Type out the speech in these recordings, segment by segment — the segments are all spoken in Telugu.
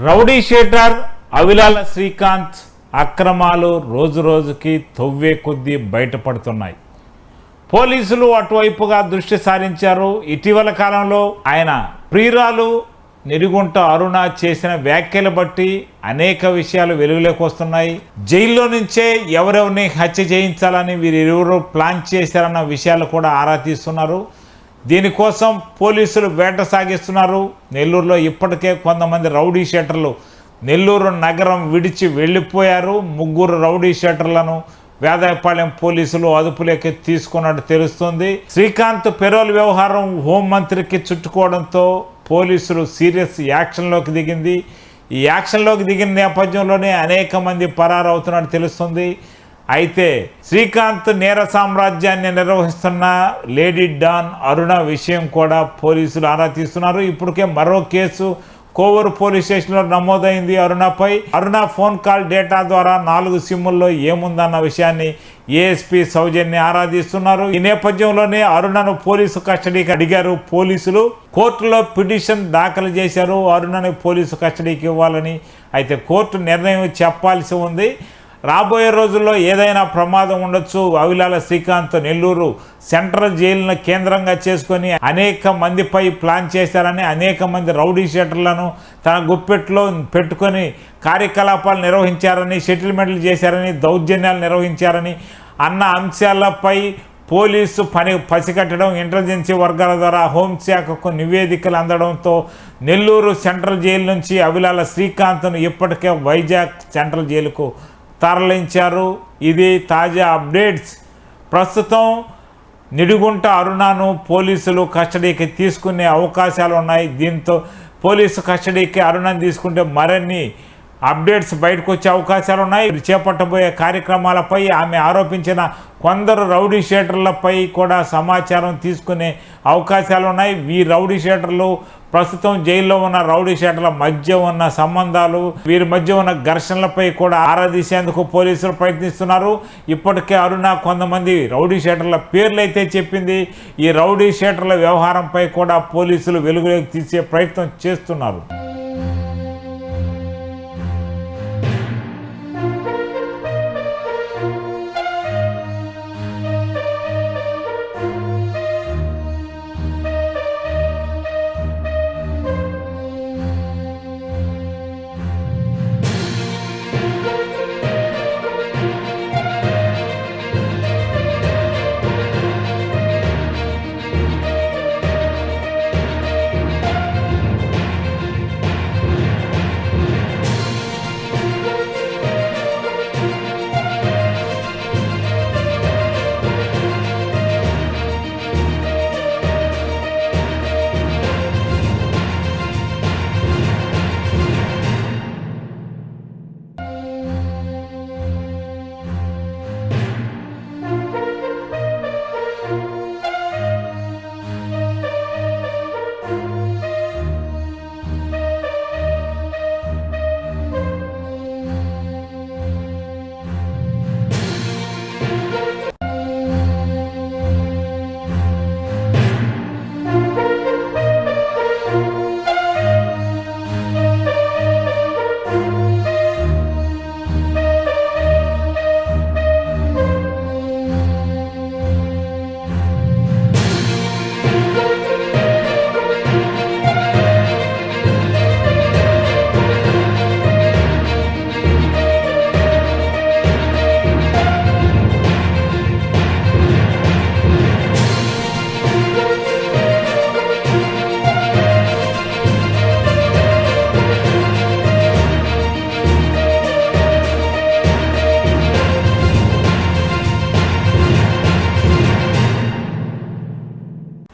రౌడీ షేటర్ అవిలాల శ్రీకాంత్ అక్రమాలు రోజు రోజుకి తవ్వే కొద్దీ బయటపడుతున్నాయి. పోలీసులు అటువైపుగా దృష్టి సారించారు. ఇటీవల కాలంలో ఆయన ప్రియురాలు నిరుగుంట అరుణ చేసిన వ్యాఖ్యలు బట్టి అనేక విషయాలు వెలుగులోకి వస్తున్నాయి. జైల్లో నుంచే ఎవరెవరిని హత్య చేయించాలని వీరిరువురు ప్లాన్ చేశారన్న విషయాలు కూడా ఆరా తీస్తున్నారు. దీనికోసం పోలీసులు వేట సాగిస్తున్నారు. నెల్లూరులో ఇప్పటికే కొంతమంది రౌడీ షేటర్లు నెల్లూరు నగరం విడిచి వెళ్ళిపోయారు. ముగ్గురు రౌడీ షేటర్లను వేదాయపాలెం పోలీసులు అదుపులోకి తీసుకున్నట్టు తెలుస్తుంది. శ్రీకాంత్ పెరోల్ వ్యవహారం హోంమంత్రికి చుట్టుకోవడంతో పోలీసులు సీరియస్ యాక్షన్లోకి దిగింది. ఈ యాక్షన్లోకి దిగిన నేపథ్యంలోనే అనేక మంది పరారవుతున్నట్టు తెలుస్తుంది. అయితే శ్రీకాంత్ నేర సామ్రాజ్యాన్ని నిర్వహిస్తున్న లేడీ డాన్ అరుణ విషయం కూడా పోలీసులు ఆరా తీస్తున్నారు. ఇప్పటికే మరో కేసు కోవూరు పోలీస్ స్టేషన్లో నమోదైంది అరుణపై. అరుణ ఫోన్ కాల్ డేటా ద్వారా నాలుగు సిమ్ముల్లో ఏముందన్న విషయాన్ని ఏఎస్పీ సౌజన్య ఆరాధిస్తున్నారు ఈ నేపథ్యంలోనే అరుణను పోలీసు కస్టడీకి అడిగారు పోలీసులు. కోర్టులో పిటిషన్ దాఖలు చేశారు. అరుణని పోలీసు కస్టడీకి ఇవ్వాలని అయితే కోర్టు నిర్ణయం చెప్పాల్సి ఉంది. రాబోయే రోజుల్లో ఏదైనా ప్రమాదం ఉండొచ్చు. అవిలాల శ్రీకాంత్ నెల్లూరు సెంట్రల్ జైలును కేంద్రంగా చేసుకొని అనేక మందిపై ప్లాన్ చేశారని అనేక మంది రౌడీ షెటర్లను తన గుప్పెట్లో పెట్టుకొని కార్యకలాపాలు నిర్వహించారని సెటిల్మెంట్లు చేశారని దౌర్జన్యాలు నిర్వహించారని అన్న అంశాలపై పోలీసు పని పసిగట్టడం ఇంటెలిజెన్సీ వర్గాల ద్వారా హోంశాఖకు నివేదికలు అందడంతో నెల్లూరు సెంట్రల్ జైలు నుంచి అవిలాల శ్రీకాంత్ను ఇప్పటికే వైజాగ్ సెంట్రల్ జైలుకు తరలించారు. ఇది తాజా అప్డేట్స్. ప్రస్తుతం నిడుగుంట అరుణను పోలీసులు కస్టడీకి తీసుకునే అవకాశాలు ఉన్నాయి దీంతో పోలీసు కస్టడీకి అరుణను తీసుకుంటే మరిన్ని అప్డేట్స్ బయటకు వచ్చే అవకాశాలు ఉన్నాయి చేపట్టబోయే కార్యక్రమాలపై ఆమె ఆరోపించిన కొందరు రౌడీ షేటర్లపై కూడా సమాచారం తీసుకునే అవకాశాలు ఉన్నాయి ఈ రౌడీ షేటర్లు ప్రస్తుతం జైల్లో ఉన్న రౌడీ షేటర్ల మధ్య ఉన్న సంబంధాలు వీరి మధ్య ఉన్న ఘర్షణలపై కూడా ఆరాధించేందుకు పోలీసులు ప్రయత్నిస్తున్నారు. ఇప్పటికే అరుణ కొంతమంది రౌడీ షేటర్ల పేర్లు అయితే చెప్పింది. ఈ రౌడీ షేటర్ల వ్యవహారంపై కూడా పోలీసులు వెలుగులోకి తీసే ప్రయత్నం చేస్తున్నారు.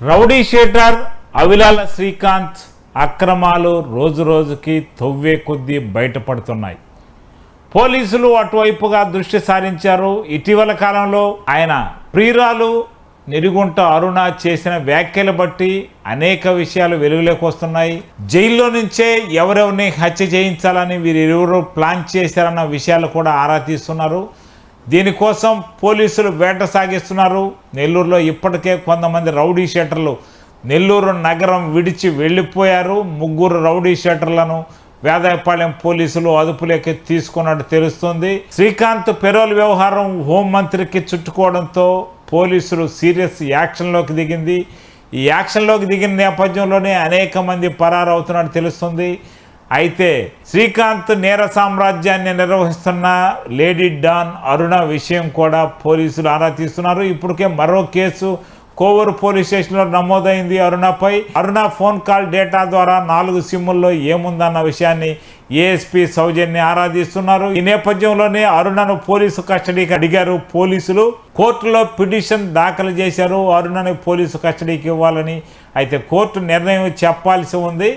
రౌడీ షేటర్ అవిలాల శ్రీకాంత్ అక్రమాలు రోజు రోజుకి తవ్వే కొద్దీ బయటపడుతున్నాయి. పోలీసులు అటువైపుగా దృష్టి సారించారు. ఇటీవల కాలంలో ఆయన ప్రియురాలు నిరుగుంట అరుణ చేసిన వ్యాఖ్యలు బట్టి అనేక విషయాలు వెలుగులోకి వస్తున్నాయి. జైల్లో నుంచే ఎవరెవరిని హత్య చేయించాలని వీరిరువురు ప్లాన్ చేశారన్న విషయాలు కూడా ఆరా తీస్తున్నారు. దీనికోసం పోలీసులు వేట సాగిస్తున్నారు. నెల్లూరులో ఇప్పటికే కొంతమంది రౌడీ షేటర్లు నెల్లూరు నగరం విడిచి వెళ్ళిపోయారు. ముగ్గురు రౌడీ షేటర్లను వేదాయపాలెం పోలీసులు అదుపులోకి తీసుకున్నట్టు తెలుస్తుంది. శ్రీకాంత్ పెరోల్ వ్యవహారం హోంమంత్రికి చుట్టుకోవడంతో పోలీసులు సీరియస్ యాక్షన్లోకి దిగింది. ఈ యాక్షన్లోకి దిగిన నేపథ్యంలోనే అనేక మంది పరారవుతున్నట్టు తెలుస్తుంది. అయితే శ్రీకాంత్ నేర సామ్రాజ్యాన్ని నిర్వహిస్తున్న లేడీ డాన్ అరుణ విషయం కూడా పోలీసులు ఆరా తీస్తున్నారు. ఇప్పటికే మరో కేసు కోవూరు పోలీస్ స్టేషన్లో నమోదైంది అరుణపై. అరుణ ఫోన్ కాల్ డేటా ద్వారా నాలుగు సిమ్ముల్లో ఏముందన్న విషయాన్ని ఏఎస్పీ సౌజన్య ఆరాధిస్తున్నారు ఈ నేపథ్యంలోనే అరుణను పోలీసు కస్టడీకి అడిగారు పోలీసులు. కోర్టులో పిటిషన్ దాఖలు చేశారు. అరుణని పోలీసు కస్టడీకి ఇవ్వాలని అయితే కోర్టు నిర్ణయం చెప్పాల్సి ఉంది.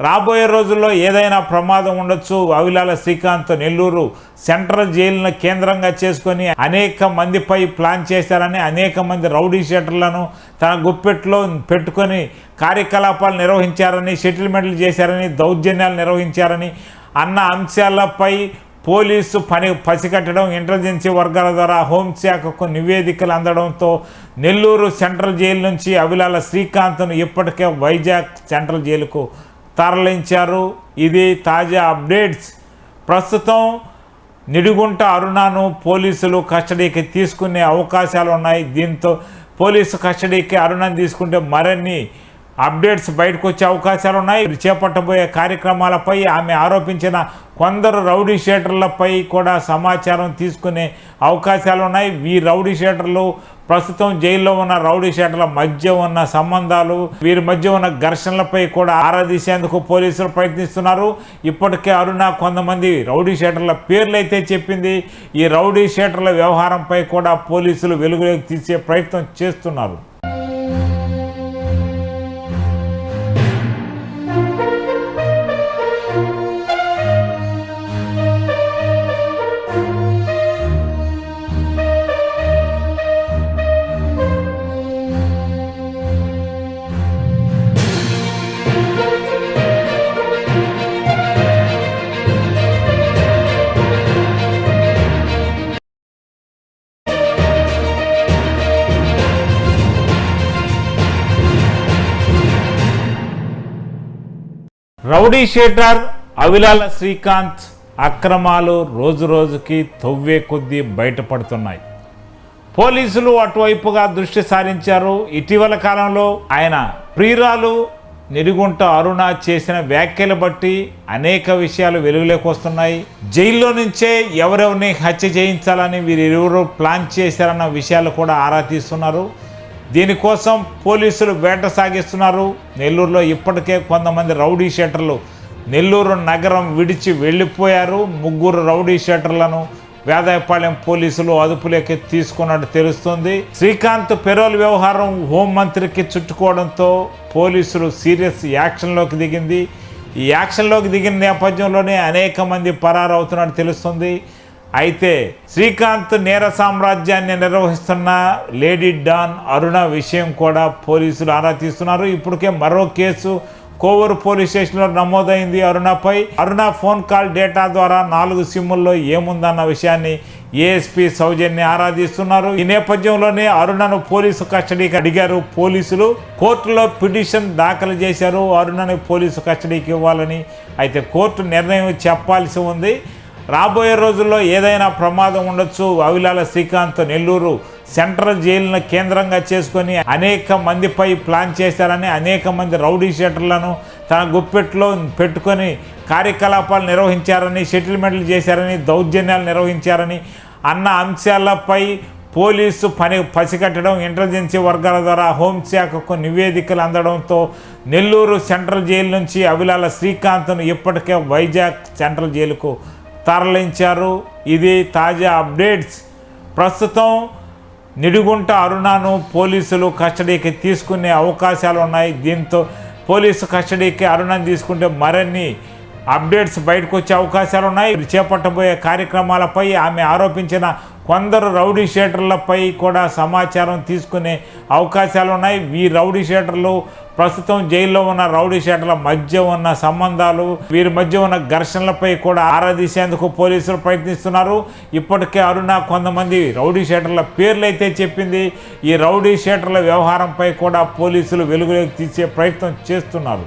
రాబోయే రోజుల్లో ఏదైనా ప్రమాదం ఉండొచ్చు. అవిలాల శ్రీకాంత్ నెల్లూరు సెంట్రల్ జైలును కేంద్రంగా చేసుకొని అనేక మందిపై ప్లాన్ చేశారని అనేక మంది రౌడీ షెటర్లను తన గుప్పెట్లో పెట్టుకొని కార్యకలాపాలు నిర్వహించారని సెటిల్మెంట్లు చేశారని దౌర్జన్యాలు నిర్వహించారని అన్న అంశాలపై పోలీసు పని పసిగట్టడం ఇంటెలిజెన్సీ వర్గాల ద్వారా హోంశాఖకు నివేదికలు అందడంతో నెల్లూరు సెంట్రల్ జైలు నుంచి అవిలాల శ్రీకాంత్ను ఇప్పటికే వైజాగ్ సెంట్రల్ జైలుకు తరలించారు. ఇది తాజా అప్డేట్స్. ప్రస్తుతం నిడిగుంట అరుణను పోలీసులు కస్టడీకి తీసుకునే అవకాశాలు ఉన్నాయి దీంతో పోలీసు కస్టడీకి అరుణను తీసుకుంటే మరిన్ని అప్డేట్స్ బయటకు వచ్చే అవకాశాలు ఉన్నాయి. చేపట్టబోయే కార్యక్రమాలపై ఆమె ఆరోపించిన కొందరు రౌడీ షేటర్లపై కూడా సమాచారం తీసుకునే అవకాశాలు ఉన్నాయి. ఈ రౌడీ షేటర్లు ప్రస్తుతం జైల్లో ఉన్న రౌడీ షేటర్ల మధ్య ఉన్న సంబంధాలు వీరి మధ్య ఉన్న ఘర్షణలపై కూడా ఆరాధించేందుకు పోలీసులు ప్రయత్నిస్తున్నారు. ఇప్పటికే అరుణ కొంతమంది రౌడీ షేటర్ల పేర్లు అయితే చెప్పింది. ఈ రౌడీ షేటర్ల వ్యవహారంపై కూడా పోలీసులు వెలుగులోకి తీసే ప్రయత్నం చేస్తున్నారు. రౌడీ షేటర్ అవిలాల శ్రీకాంత్ అక్రమాలు రోజు రోజుకి తవ్వే కొద్దీ బయటపడుతున్నాయి. పోలీసులు అటువైపుగా దృష్టి సారించారు. ఇటీవల కాలంలో ఆయన ప్రియురాలు నిరుగుంట అరుణ చేసిన వ్యాఖ్యలు బట్టి అనేక విషయాలు వెలుగులోకి వస్తున్నాయి. జైల్లో నుంచే ఎవరెవరిని హత్య చేయించాలని వీరిరువురు ప్లాన్ చేశారన్న విషయాలు కూడా ఆరా తీస్తున్నారు. దీనికోసం పోలీసులు వేట సాగిస్తున్నారు. నెల్లూరులో ఇప్పటికే కొంతమంది రౌడీ షేటర్లు నెల్లూరు నగరం విడిచి వెళ్ళిపోయారు. ముగ్గురు రౌడీ షేటర్లను వేదాయపాలెం పోలీసులు అదుపులోకి తీసుకున్నట్టు తెలుస్తుంది. శ్రీకాంత్ పెరోల్ వ్యవహారం హోంమంత్రికి చుట్టుకోవడంతో పోలీసులు సీరియస్ యాక్షన్లోకి దిగింది. ఈ యాక్షన్లోకి దిగిన నేపథ్యంలోనే అనేక మంది పరారవుతున్నట్టు తెలుస్తుంది. అయితే శ్రీకాంత్ నేర సామ్రాజ్యాన్ని నిర్వహిస్తున్న లేడీ డాన్ అరుణ విషయం కూడా పోలీసులు ఆరా తీస్తున్నారు. ఇప్పటికే మరో కేసు కోవూరు పోలీస్ స్టేషన్లో నమోదైంది అరుణపై. అరుణ ఫోన్ కాల్ డేటా ద్వారా నాలుగు సిమ్ముల్లో ఏముందన్న విషయాన్ని ఏఎస్పీ సౌజన్య ఆరాధిస్తున్నారు ఈ నేపథ్యంలోనే అరుణను పోలీసు కస్టడీకి అడిగారు పోలీసులు. కోర్టులో పిటిషన్ దాఖలు చేశారు. అరుణని పోలీసు కస్టడీకి ఇవ్వాలని అయితే కోర్టు నిర్ణయం చెప్పాల్సి ఉంది. రాబోయే రోజుల్లో ఏదైనా ప్రమాదం ఉండొచ్చు. అవిలాల శ్రీకాంత్ నెల్లూరు సెంట్రల్ జైలును కేంద్రంగా చేసుకొని అనేక మందిపై ప్లాన్ చేశారని అనేక మంది రౌడీ షెటర్లను తన గుప్పెట్లో పెట్టుకొని కార్యకలాపాలు నిర్వహించారని సెటిల్మెంట్లు చేశారని దౌర్జన్యాలు నిర్వహించారని అన్న అంశాలపై పోలీసు పని పసిగట్టడం ఇంటెలిజెన్సీ వర్గాల ద్వారా హోంశాఖకు నివేదికలు అందడంతో నెల్లూరు సెంట్రల్ జైలు నుంచి అవిలాల శ్రీకాంత్ను ఇప్పటికే వైజాగ్ సెంట్రల్ జైలుకు తరలించారు. ఇది తాజా అప్డేట్స్. ప్రస్తుతం నిడుగుంట అరుణను పోలీసులు కస్టడీకి తీసుకునే అవకాశాలు ఉన్నాయి. దీంతో పోలీసు కస్టడీకి అరుణను తీసుకుంటే మరిన్ని అప్డేట్స్ బయటకు వచ్చే అవకాశాలు ఉన్నాయి. చేపట్టబోయే కార్యక్రమాలపై ఆమె ఆరోపించిన కొందరు రౌడీ షేటర్లపై కూడా సమాచారం తీసుకునే అవకాశాలు ఉన్నాయి ఈ రౌడీ షేటర్లు ప్రస్తుతం జైల్లో ఉన్న రౌడీ షేటర్ల మధ్య ఉన్న సంబంధాలు వీరి మధ్య ఉన్న ఘర్షణలపై కూడా ఆరాధించేందుకు పోలీసులు ప్రయత్నిస్తున్నారు. ఇప్పటికే అరుణ కొంతమంది రౌడీ షేటర్ల పేర్లు అయితే చెప్పింది. ఈ రౌడీ షేటర్ల వ్యవహారంపై కూడా పోలీసులు వెలుగులోకి తీసే ప్రయత్నం చేస్తున్నారు.